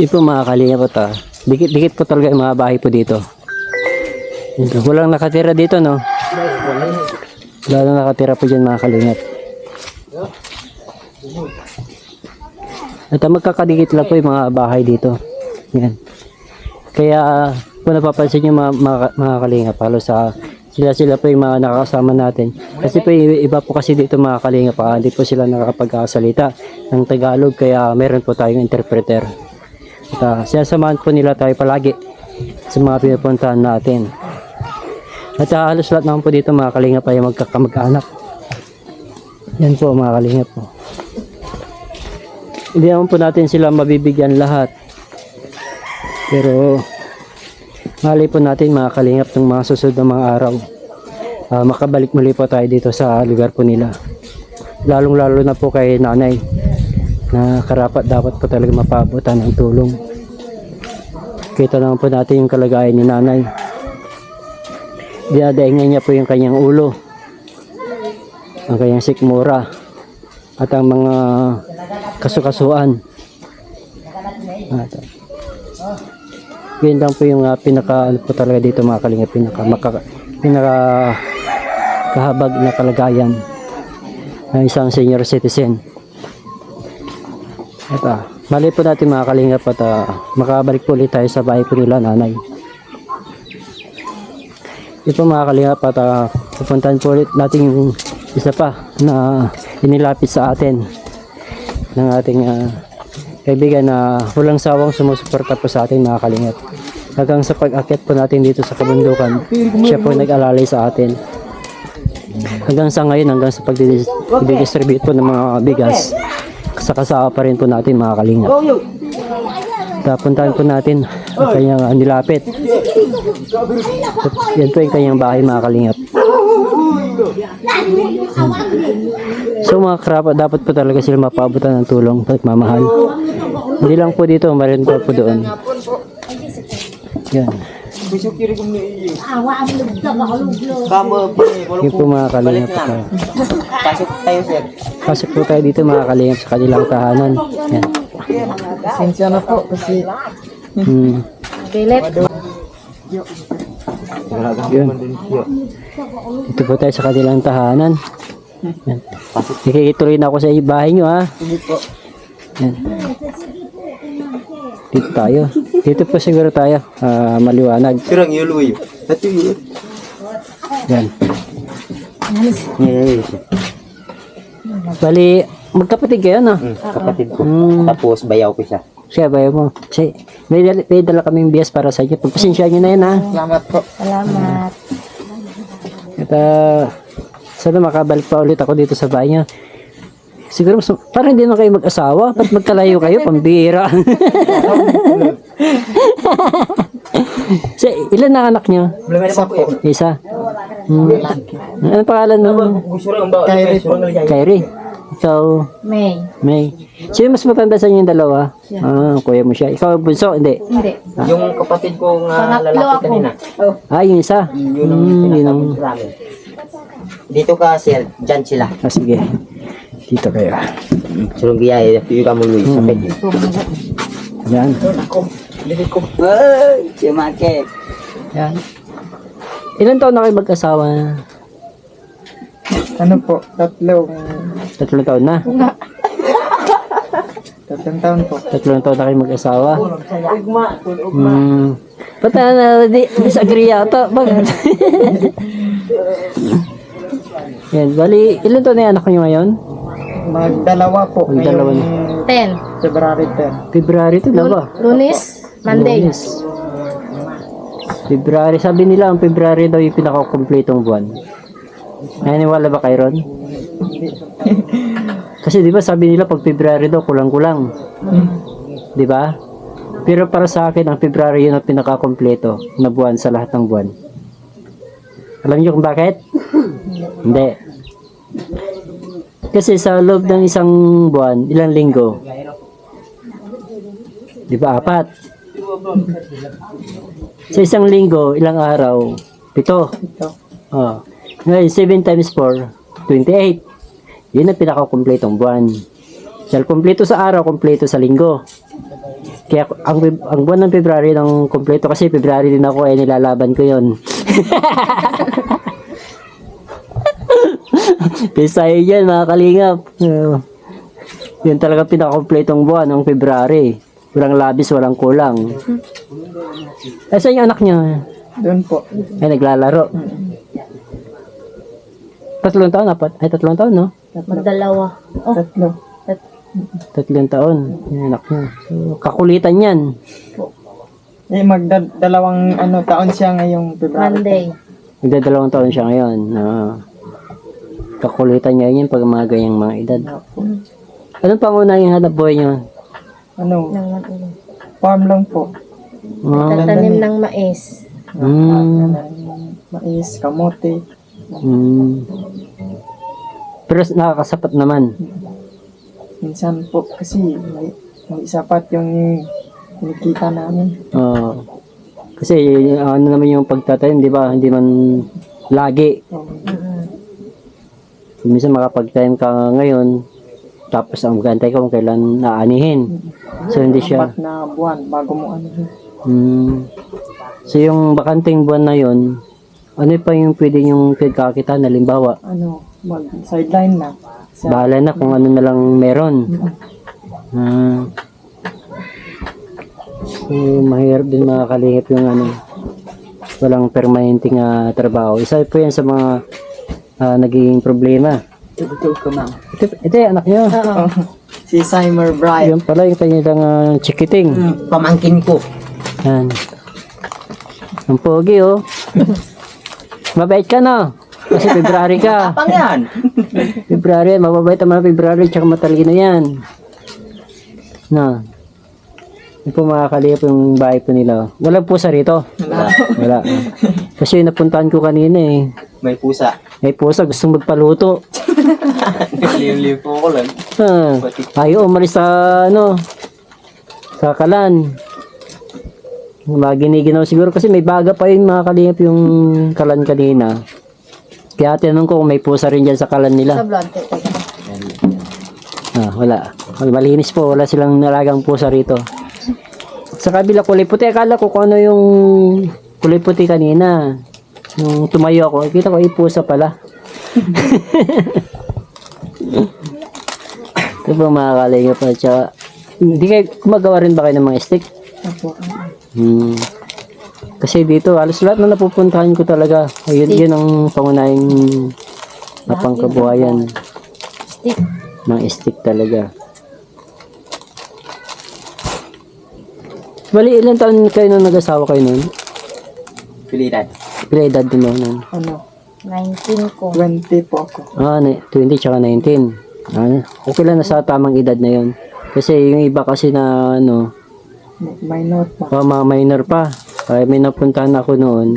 Kasi po mga kalinga po ta. Dikit-dikit po talaga yung mga bahay po dito. Walang nakatira dito, no? Wala na nakatira po dyan mga kalingap. At ah, magkakadikit lang po yung mga bahay dito. Yan. Kaya kung napapansin nyo mga, mga, mga kalingap, halos sa sila sila po yung mga nakakasama natin. Kasi po iba po kasi dito mga kalingap, ah, hindi po sila nakakapagkasalita ng Tagalog kaya meron po tayong interpreter. At uh, sinasamahan po nila tayo palagi sa mga pinupuntahan natin. At uh, halos lahat naman po dito mga kalingap ay magkakamag-anak. Yan po mga kalingap po. Hindi naman po natin sila mabibigyan lahat. Pero mali po natin mga kalingap ng mga susunod na mga araw. ah, makabalik muli po tayo dito sa lugar po nila. Lalong lalo na po kay nanay na karapat dapat po talaga mapabutan ng tulong. Kita naman po natin yung kalagayan ni nanay. Dinadaingan niya po yung kanyang ulo, ang kanyang sikmura, at ang mga kasukasuan. At, yun lang po yung ah, pinaka ano po talaga dito mga kalinga pinaka maka, pinaka kahabag na kalagayan ng isang senior citizen. At ah, mali po natin mga kalingap at ah, makabalik po ulit tayo sa bahay po nila nanay. Ito mga kalingap at ah, pupuntahan po ulit natin yung isa pa na inilapit sa atin ng ating ah, kaibigan na walang sawang sumusuporta po sa atin mga kalingap. Hanggang sa pag-akit po natin dito sa kabundukan, siya po nag-alalay sa atin. Hanggang sa ngayon, hanggang sa pag-distribute po ng mga bigas, sa kasama pa rin po natin mga kalingap. Tapuntahan po natin ang kanyang ah, nilapit. Yan po yung kanyang bahay mga kalingap. So mga krapa, dapat po talaga sila mapabutan ng tulong at mamahal. Hindi lang po dito, meron pa po doon. Yan. Kamu Yan po mga kalingap. ah. Pasok tayo sir. Pasok po tayo dito mga kalingap sa kanilang tahanan. Yan. Pasensya na po kasi Hmm. Yun. Dito po tayo sa kanilang tahanan. Yan. Nakikituloy na ako sa bahay nyo ha. hindi po. Yan. Dito tayo. Dito po siguro tayo. ah, maliwanag. Pero ang yulo yun. At yun. Yan. Bali, magkapatid kayo no? Kapatid ko. Hmm. Tapos bayaw ko siya. Siya, bayo mo. Siya, may, dala, may dala kaming bias para sa inyo. Pagpasensya nyo na yan ha. Salamat po. Salamat. At uh, sana makabalik pa ulit ako dito sa bahay niya. Siguro mas, parang hindi na kayo mag-asawa. Ba't magkalayo kayo? Pambira. sa, ilan na anak niyo? Isa po. Isa. Hmm. Ano pangalan mo? Kyrie. Kyrie. Ikaw, May. May. Sino mas matanda sa inyo yung dalawa? Ah, kuya mo siya. Ikaw, bunso? Hindi. Hindi. Yung kapatid ko nga lalaki ako. kanina. Ah, yung isa. Yun ang Hmm, yun ang... tinatawag namin. Dito ka sir. Diyan sila. Ah, sige. Dito kayo. Sulong biyaya. Yung kamu Luis. Sakit. Yan. Bili ko. Ay, si Make. Yan. Ilan taon na kayo magkasawa? Ano po? Tatlong, Tatlong taon na. tatlong taon po. Tatlong taon na kayo mag-asawa. Hmm. Ba't na, na di, disagree yata? Bakit? Yan, bali, ilan taon na yung anak nyo ngayon? Magdalawa po. Magdalawa na. ngayong Ten. February February to na ba? Lunes. Monday. Lunes. February, sabi nila ang February daw yung pinaka-completong buwan. Naniniwala ba kayo ron? Kasi di ba sabi nila pag February daw kulang-kulang. Di ba? Pero para sa akin, ang February yun ang pinaka-kompleto na buwan sa lahat ng buwan. Alam niyo kung bakit? Hindi. Kasi sa loob ng isang buwan, ilang linggo? Di ba? Apat. Sa isang linggo, ilang araw? Pito. Oh. Ngayon, 7 times 4, 28. Yun ang pinaka-kompletong buwan. Dahil kompleto sa araw, kompleto sa linggo. Kaya ang, ang buwan ng February ng kompleto kasi February din ako eh nilalaban ko yon. Pisay yan mga kalingap. Uh, yun talaga pinakakompletong buwan ng February. Walang labis, walang kulang. Eh, saan yung anak niya? Doon po. Ay, naglalaro. Tatlong taon, apat? Ay, tatlong taon, no? Magdalawa. Oh, Tatlo. Tatlong taon. Yung anak niya. So, kakulitan yan. Eh, magdalawang ano, taon siya ngayong February. Monday. Nagdadalawang taon siya ngayon. na kakulitan niya yun pag mga ganyang mga edad. Opo. Anong pangunahing hanap buhay niyo? Ano, Nang ano, farm lang po. Ah, tatanim ng mais. mm, Mais, kamote. mm. Pero nakakasapat naman. Minsan po kasi may, may sapat yung kinikita namin. Oo. kasi ano naman yung pagtatanim, di ba? Hindi man lagi. Mm-mm. Minsan makapag-time ka ngayon, tapos ang magantay ka kung kailan naanihin. So hindi siya. apat na buwan bago mo ano. Mm. So yung bakanting buwan na yon, ano pa yung pwede yung pagkakita na limbawa? Ano, mag sideline na. Sa, Bahala na kung ano na lang meron. Ah. So, mahirap din mga kalingap yung ano, walang permanenteng ah, trabaho. Isa po yan sa mga ah, naging problema. Tugtog ko ma'am. Ito, ito yung anak niyo. Oo. si Simer Bright. Yan pala yung kanyang uh, chikiting. Hmm, pamangkin ko. Yan. Ang pogi oh. Mabait ka no? Kasi February ka. Pang yan. February, mababait mga February, tsaka matalino yan. Na. Yung po mga kalip yung bahay po nila. Walang pusa rito. Wala. Wala. Kasi napuntahan ko kanina eh. May pusa. May pusa, gustong magpaluto. Liw-liw po ko lang. Ah, ayaw umalis sa ano, sa kalan. Maginiginaw siguro kasi may baga pa yun mga kalingap yung kalan kanina. Kaya tinanong ko kung may pusa rin dyan sa kalan Sa nila. vlog. teka. Ah, wala. Malinis po, wala silang nalagang pusa rito. Sa kabila kulay puti, akala ko kung ano yung kulay puti kanina. Nung tumayo ako, kita ko ay pusa pala. Ito po mga kalingap at saka, hindi kayo gumagawa rin ba kayo ng mga stick? Opo. Hmm. Kasi dito, halos lahat na napupuntahan ko talaga. Ayun, yun ang pangunahing napangkabuhayan Stick. ng stick talaga. Bali, ilan taon kayo nung nag-asawa kayo nun? Pilitan. Pila edad din mo nun? Ano, 19 ko. 20 po ako. Ah, ni- 20 tsaka 19. Ah, okay lang na sa tamang edad na yon. Kasi yung iba kasi na ano, Minor pa. oh, mga minor pa. Ay, may napuntahan ako noon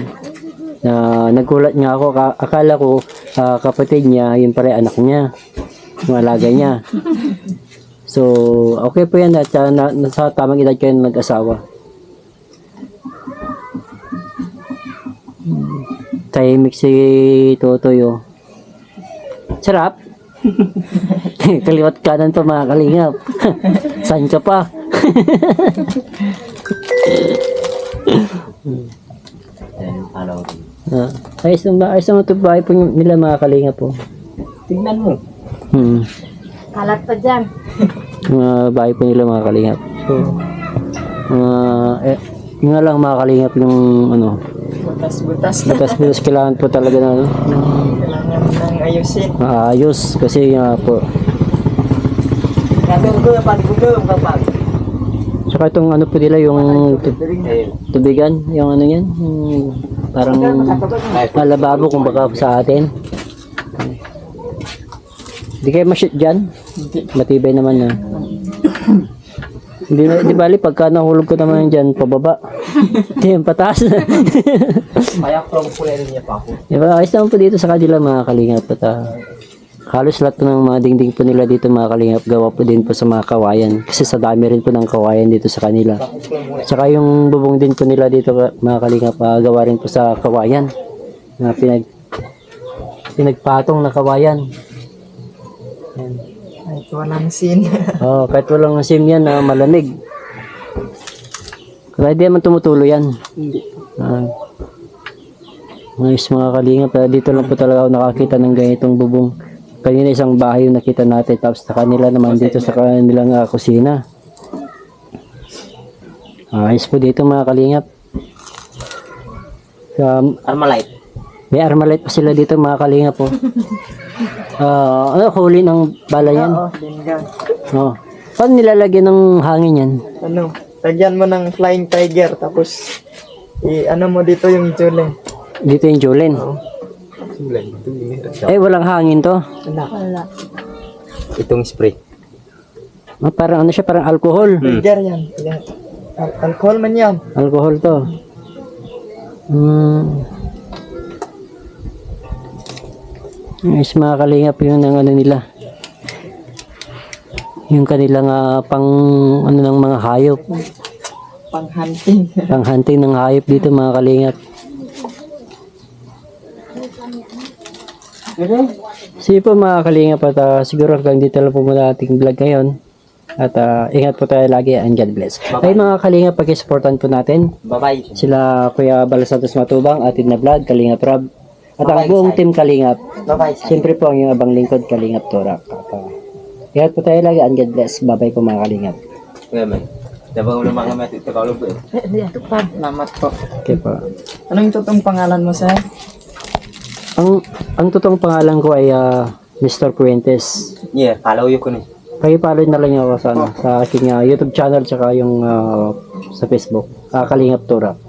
na nagulat nga ako. Ka- akala ko ah, kapatid niya, yun pala anak niya. Yung alaga niya. So, okay po yan at ah, na, nasa tamang edad kayo na nag-asawa. Tahimik si Totoy oh. Sarap. Kaliwat kanan pa mga kalingap. Saan ka pa? Ah, ayos naman, ayos naman ito bahay po nila mga kalingap po. tingnan mo. Hmm. Kalat pa dyan. Mga bahay po nila mga kalingap. So, mga, eh, yun nga lang mga kalingap yung ano, Butas-butas. butas-butas kailangan po talaga na ano, Kailangan nang ayusin. maayos kasi nga po. Sabi ko, pag ko yung kapag. Saka itong ano po nila yung tubigan, yung ano yan, yung parang malababo kung baka sa atin. Hindi kayo ma-shoot dyan? Matibay naman na. Hindi na, di bali, pagka nahulog ko naman dyan, pababa. Hindi yan, pataas na. Kaya from rin niya pa ako. diba, ayos naman po dito sa kanila mga kalingap. At, ah, halos lahat po ng mga dingding po nila dito mga kalingap, gawa po din po sa mga kawayan. Kasi sa dami rin po ng kawayan dito sa kanila. Tsaka yung bubong din po nila dito mga kalingap, ah, gawa rin po sa kawayan. Na pinag, pinagpatong na kawayan. Kahit walang sin. Oh, kahit walang sim yan na malamig. Kaya di naman tumutulo yan. Hindi. Ah. Nice mga kalinga. Pero dito lang po talaga ako nakakita ng ganitong bubong. Kanina isang bahay yung nakita natin. Tapos sa kanila naman dito sa kanilang ah, kusina. Ayos po dito mga kalingap. Um, Armalite. may armalite pa sila dito mga kalingap po. Ah, ano huli ng bala yan? Oo, lingan. Oh. Paano nilalagyan ng hangin yan? Ano, lagyan mo ng flying tiger, tapos i ano mo dito yung julen. Dito yung Jolene. Eh, walang hangin to. Wala. Wala. Itong spray. Ah, parang ano siya, parang alcohol. Tiger yan. yan. Al- alcohol man yan. Alcohol to. Hmm. Yes, mga kalingap yun ang ano nila. Yung kanilang ah, pang ano ng mga hayop. Pang hunting. Pang hunting ng hayop dito mga kalingap. Sige po mga kalingap at ah, siguro hanggang dito lang po muna ating vlog ngayon. At ah, ingat po tayo lagi and God bless. Ay mga kalingap, pag-supportan po natin Bye-bye. sila Kuya Balasantos Matubang, atin na vlog, Kalingap Rob. At ang buong team Kalingap. Siyempre po ang iyong abang lingkod, Kalingap Torak. At, uh, ingat po tayo lagi and God bless. Bye-bye po mga Kalingap. Man. Dabang ulo mga mati. Tagalog po eh. Di ato pa. Salamat po. Okay po. Anong totoong pangalan mo, sir? Ang, ang totoong pangalan ko ay ah, Mr. Puentes. Yeah, follow you ko ni. Pakipollow na lang niyo ako sa, ano, sa aking ah, YouTube channel tsaka yung ah, sa Facebook. Ah, Kalingap Torak.